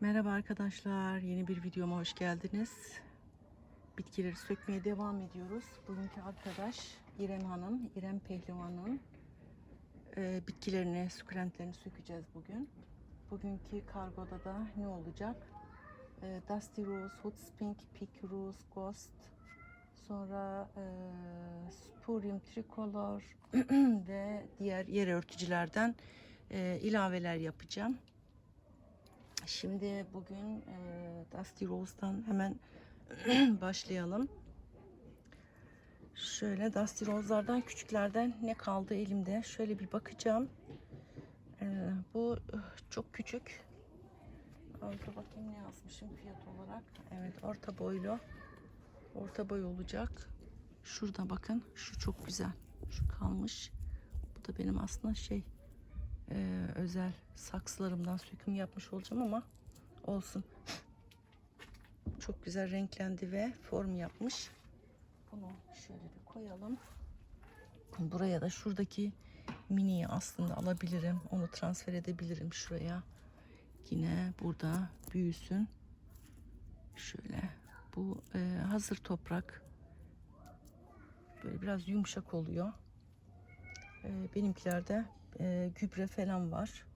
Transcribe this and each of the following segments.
Merhaba arkadaşlar, yeni bir videoma hoş geldiniz. Bitkileri sökmeye devam ediyoruz. Bugünkü arkadaş İrem Hanım, İrem Pehlivan'ın e, bitkilerini, sukulentlerini sökeceğiz bugün. Bugünkü kargoda da ne olacak? E, Dusty Rose, Hot Pink, Pink Rose, Ghost, sonra e, Spurium Tricolor ve diğer yer örtücülerden e, ilaveler yapacağım. Şimdi bugün e, Dusty Rose'dan hemen başlayalım. Şöyle Dusty Rose'lardan küçüklerden ne kaldı elimde? Şöyle bir bakacağım. E, bu çok küçük. Orta bakayım ne yazmışım fiyat olarak. Evet orta boylu. Orta boy olacak. Şurada bakın. Şu çok güzel. Şu kalmış. Bu da benim aslında şey e, özel saksılarımdan söküm yapmış olacağım ama olsun. Çok güzel renklendi ve form yapmış. Bunu şöyle bir koyalım. Buraya da şuradaki miniyi aslında alabilirim. Onu transfer edebilirim şuraya. Yine burada büyüsün. Şöyle. Bu e, hazır toprak. Böyle biraz yumuşak oluyor. E, benimkilerde e, gübre falan var.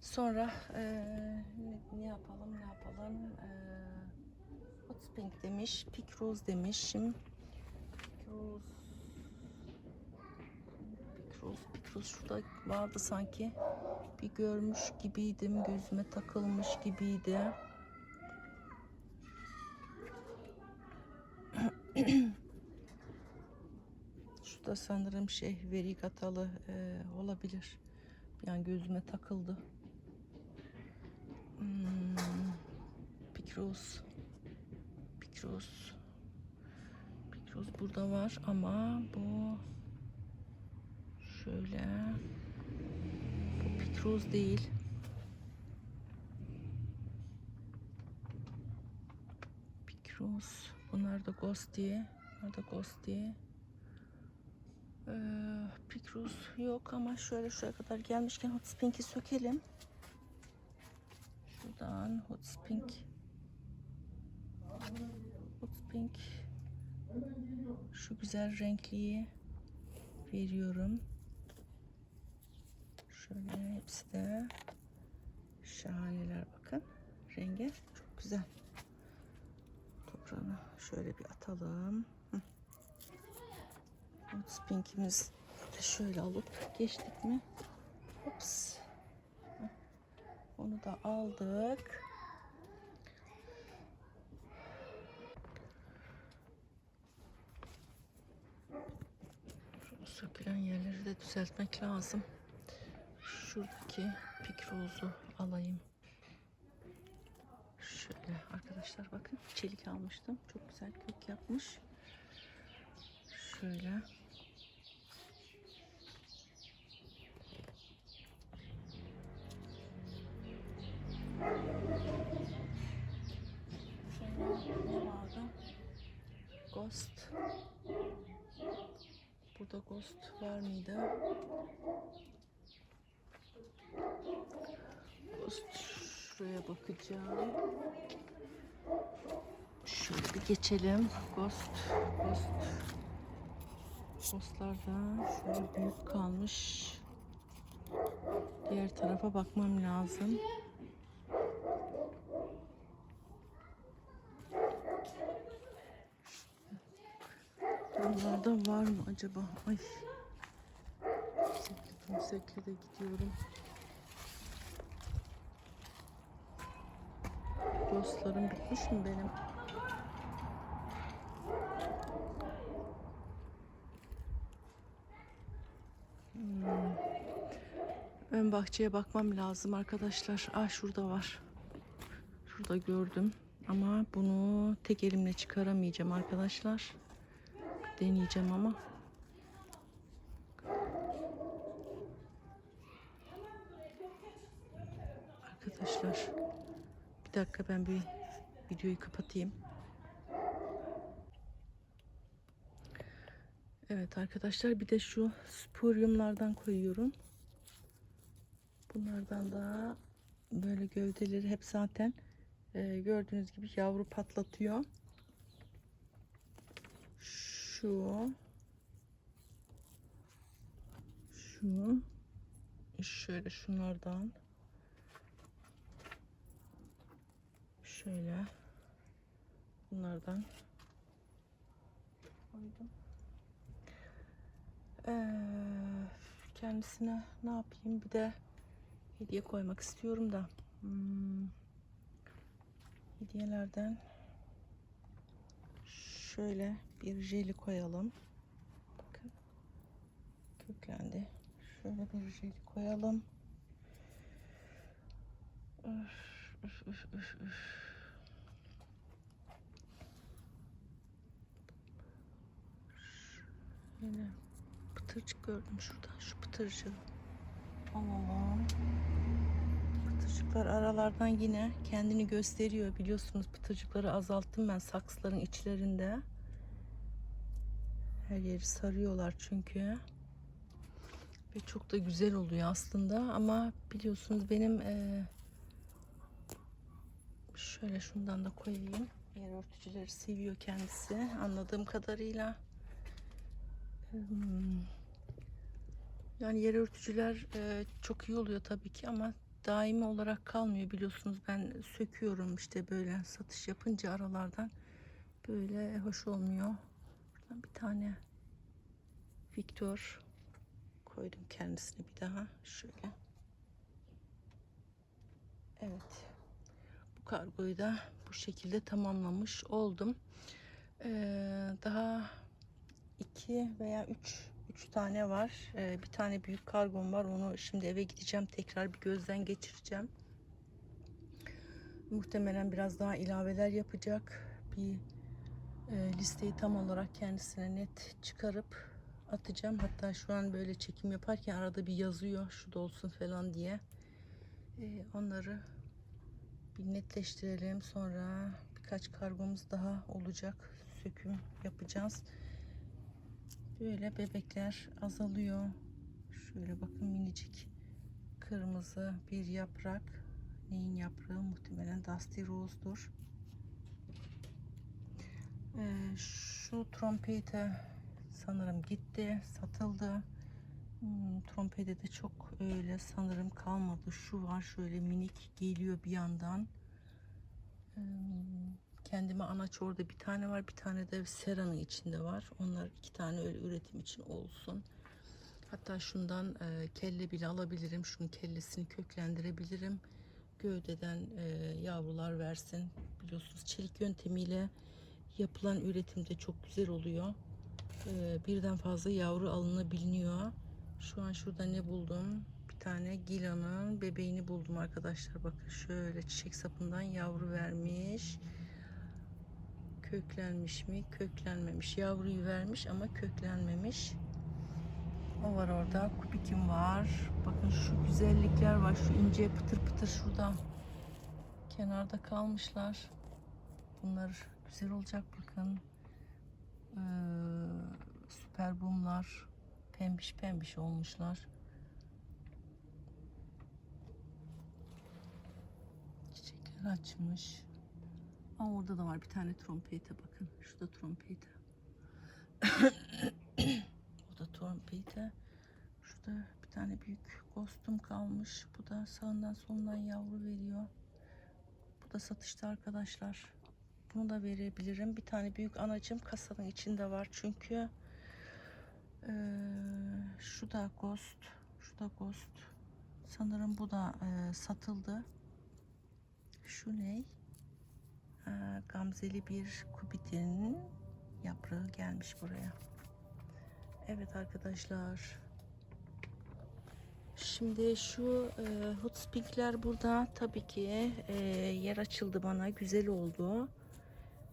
Sonra e, ne, ne yapalım ne yapalım e, Hot Pink demiş, Pink Rose demiş. Şimdi Pink Rose Pink Rose, Pink Rose şurada vardı sanki. Bir görmüş gibiydim, gözüme takılmış gibiydi. Şu da sanırım şey verigatalı e, olabilir. Yani gözüme takıldı. Hmm, Pikros. Pikros. Pikros burada var ama bu şöyle bu Pikros değil. Pikros. Bunlar da Ghost diye. Bunlar da Ghost diye. Ee, Pikrus yok ama şöyle şuraya kadar gelmişken Hot Spink'i sökelim. Şuradan Hot Spink. Hot Spink. Şu güzel renkliyi veriyorum. Şöyle hepsi de şahaneler bakın. Rengi çok güzel. Toprağını şöyle bir atalım. Hı. Hot Spink'imiz de şöyle alıp geçtik mi? Heh. Onu da aldık. Şu sökülen yerleri de düzeltmek lazım. Şuradaki pikrozu alayım. Şöyle arkadaşlar bakın çelik almıştım. Çok güzel kök yapmış. Şöyle. Ghost. Burada ghost var mıydı? Ghost şuraya bakacağım. Şöyle bir geçelim. Ghost, ghost. Ghostlar da şöyle büyük kalmış. Diğer tarafa bakmam lazım. Buralarda var mı acaba? Ay. Sekrede gidiyorum. Ghostlarım bitmiş mi benim? Ön bahçeye bakmam lazım arkadaşlar. Ah şurada var. Şurada gördüm. Ama bunu tek elimle çıkaramayacağım arkadaşlar. Deneyeceğim ama. Arkadaşlar. Bir dakika ben bir videoyu kapatayım. Evet arkadaşlar bir de şu sporiumlardan koyuyorum. Bunlardan da böyle gövdeleri hep zaten e, gördüğünüz gibi yavru patlatıyor. Şu şu şöyle şunlardan şöyle bunlardan koydum. Ee, kendisine ne yapayım bir de hediye koymak istiyorum da hmm, hediyelerden şöyle bir jeli koyalım. Bakın köklendi. Şöyle bir jeli koyalım. Üf, üf, üf, üf, üf. Şöyle pıtırcık gördüm şurada. Şu pıtırcığı. Alalım. Pıtırcıklar aralardan yine kendini gösteriyor. Biliyorsunuz pıtırcıkları azalttım ben saksıların içlerinde. Her yeri sarıyorlar çünkü. Ve çok da güzel oluyor aslında ama biliyorsunuz benim eee, şöyle şundan da koyayım. Yer örtücüleri seviyor kendisi anladığım kadarıyla. Hmm. Yani yer örtücüler e, çok iyi oluyor tabii ki ama daimi olarak kalmıyor biliyorsunuz ben söküyorum işte böyle satış yapınca aralardan böyle hoş olmuyor. Buradan bir tane Victor koydum kendisine bir daha şöyle. Evet. Bu kargoyu da bu şekilde tamamlamış oldum. Ee, daha iki veya üç üç tane var. Ee, bir tane büyük kargom var. Onu şimdi eve gideceğim. Tekrar bir gözden geçireceğim. Muhtemelen biraz daha ilaveler yapacak. Bir e, listeyi tam olarak kendisine net çıkarıp atacağım. Hatta şu an böyle çekim yaparken arada bir yazıyor şu da olsun falan diye. Ee, onları bir netleştirelim. Sonra birkaç kargomuz daha olacak. Söküm yapacağız. Böyle bebekler azalıyor. Şöyle bakın minicik kırmızı bir yaprak. Neyin yaprağı? Muhtemelen Dusty Rose'dur. Ee, şu trompete sanırım gitti, satıldı. Hmm, trompede de çok öyle sanırım kalmadı. Şu var şöyle minik geliyor bir yandan. Hmm, kendime anaç orada bir tane var. Bir tane de seranın içinde var. Onlar iki tane öyle üretim için olsun. Hatta şundan e, kelle bile alabilirim. Şunun kellesini köklendirebilirim. Gövdeden e, yavrular versin. Biliyorsunuz çelik yöntemiyle yapılan üretim de çok güzel oluyor. E, birden fazla yavru alınabiliyor. Şu an şurada ne buldum? Bir tane Gila'nın bebeğini buldum arkadaşlar. Bakın şöyle çiçek sapından yavru vermiş. Köklenmiş mi? Köklenmemiş. Yavruyu vermiş ama köklenmemiş. O var orada. Kubikim var. Bakın şu güzellikler var. Şu ince pıtır pıtır şurada. Kenarda kalmışlar. Bunlar güzel olacak bakın. Ee, süper bumlar. Pembiş pembiş olmuşlar. Çiçekler açmış. Aa, orada da var bir tane trompete bakın. Şurada trompete. o da trompete. Şurada bir tane büyük kostüm kalmış. Bu da sağından solundan yavru veriyor. Bu da satışta arkadaşlar. Bunu da verebilirim. Bir tane büyük anacım kasanın içinde var. Çünkü ee, şu da ghost. Şu da ghost. Sanırım bu da e, satıldı. Şu ne? Ee, gamzeli bir kubitinin yaprağı gelmiş buraya. Evet arkadaşlar. Şimdi şu e, hot burada tabii ki e, yer açıldı bana güzel oldu.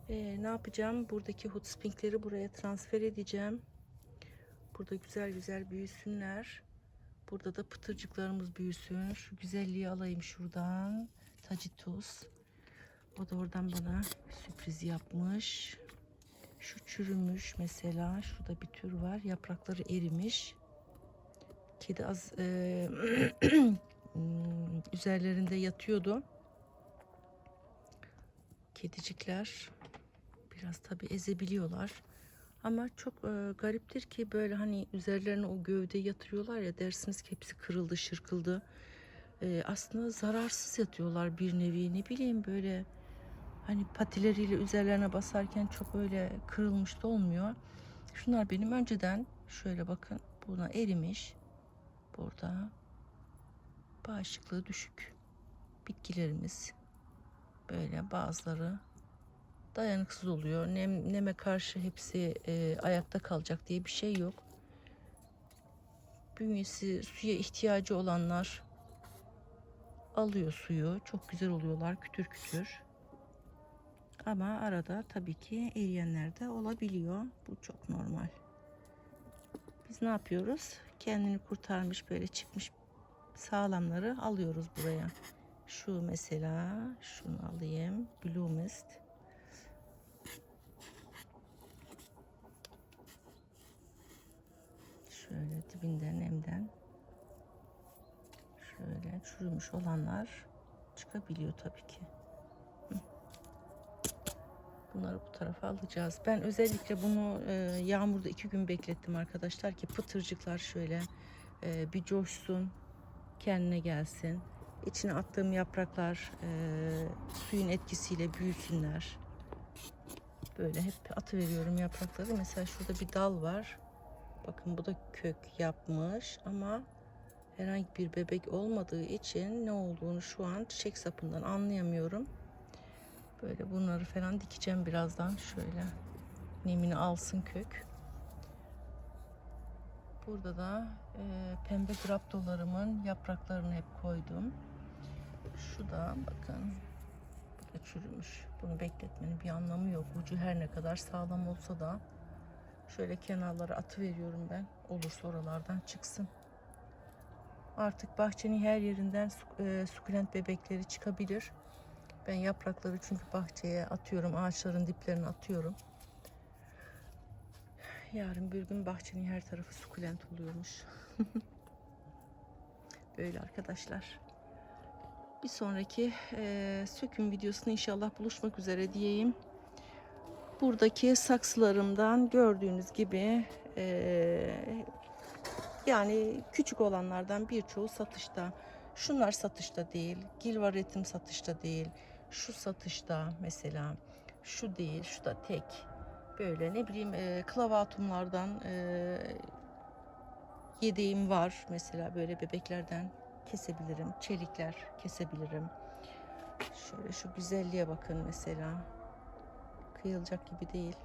E, ne yapacağım? Buradaki hot spinkleri buraya transfer edeceğim. Burada güzel güzel büyüsünler. Burada da pıtırcıklarımız büyüsün. Şu güzelliği alayım şuradan. Tacitus. O da oradan bana sürpriz yapmış. Şu çürümüş mesela. Şurada bir tür var. Yaprakları erimiş. Kedi az e, hmm, üzerlerinde yatıyordu. Kedicikler biraz tabi ezebiliyorlar. Ama çok e, gariptir ki böyle hani üzerlerine o gövde yatırıyorlar ya dersiniz ki hepsi kırıldı, şırkıldı. E, aslında zararsız yatıyorlar bir nevi ne bileyim böyle hani patileriyle üzerlerine basarken çok öyle kırılmış da olmuyor. Şunlar benim önceden şöyle bakın buna erimiş. Burada bağışıklığı düşük bitkilerimiz böyle bazıları dayanıksız oluyor. Nem, neme karşı hepsi e, ayakta kalacak diye bir şey yok. Bünyesi suya ihtiyacı olanlar alıyor suyu. Çok güzel oluyorlar kütür kütür. Ama arada tabii ki eriyenler de olabiliyor. Bu çok normal. Biz ne yapıyoruz? Kendini kurtarmış böyle çıkmış sağlamları alıyoruz buraya. Şu mesela şunu alayım. Blue Mist. Şöyle dibinden nemden şöyle çürümüş olanlar çıkabiliyor tabii ki. Bunları bu tarafa alacağız. Ben özellikle bunu e, yağmurda iki gün beklettim arkadaşlar ki pıtırcıklar şöyle e, bir coşsun, kendine gelsin. İçine attığım yapraklar e, suyun etkisiyle büyüsünler. Böyle hep atı veriyorum yaprakları. Mesela şurada bir dal var. Bakın bu da kök yapmış ama herhangi bir bebek olmadığı için ne olduğunu şu an çiçek sapından anlayamıyorum. Böyle bunları falan dikeceğim birazdan şöyle. Nemini alsın kök. Burada da e, pembe graptolarımın yapraklarını hep koydum. Şu da bakın bu da çürümüş. Bunu bekletmenin bir anlamı yok. Ucu her ne kadar sağlam olsa da şöyle kenarlara atı veriyorum ben. Olursa oralardan çıksın. Artık bahçenin her yerinden e, sukulent bebekleri çıkabilir. Ben yaprakları çünkü bahçeye atıyorum. Ağaçların diplerine atıyorum. Yarın bir gün bahçenin her tarafı sukulent oluyormuş. Böyle arkadaşlar. Bir sonraki e, söküm videosunu inşallah buluşmak üzere diyeyim. Buradaki saksılarımdan gördüğünüz gibi e, yani küçük olanlardan birçoğu satışta. Şunlar satışta değil. Gilvaretim satışta değil. Şu satışta mesela. Şu değil. Şu da tek. Böyle ne bileyim e, klavatumlardan e, yedeğim var. Mesela böyle bebeklerden kesebilirim. Çelikler kesebilirim. Şöyle şu güzelliğe bakın mesela. Kıyılacak gibi değil.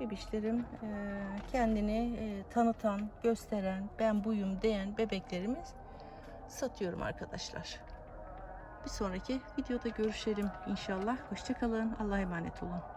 Bebişlerim e, kendini e, tanıtan, gösteren, ben buyum diyen bebeklerimiz satıyorum arkadaşlar. Bir sonraki videoda görüşelim inşallah. Hoşçakalın. Allah'a emanet olun.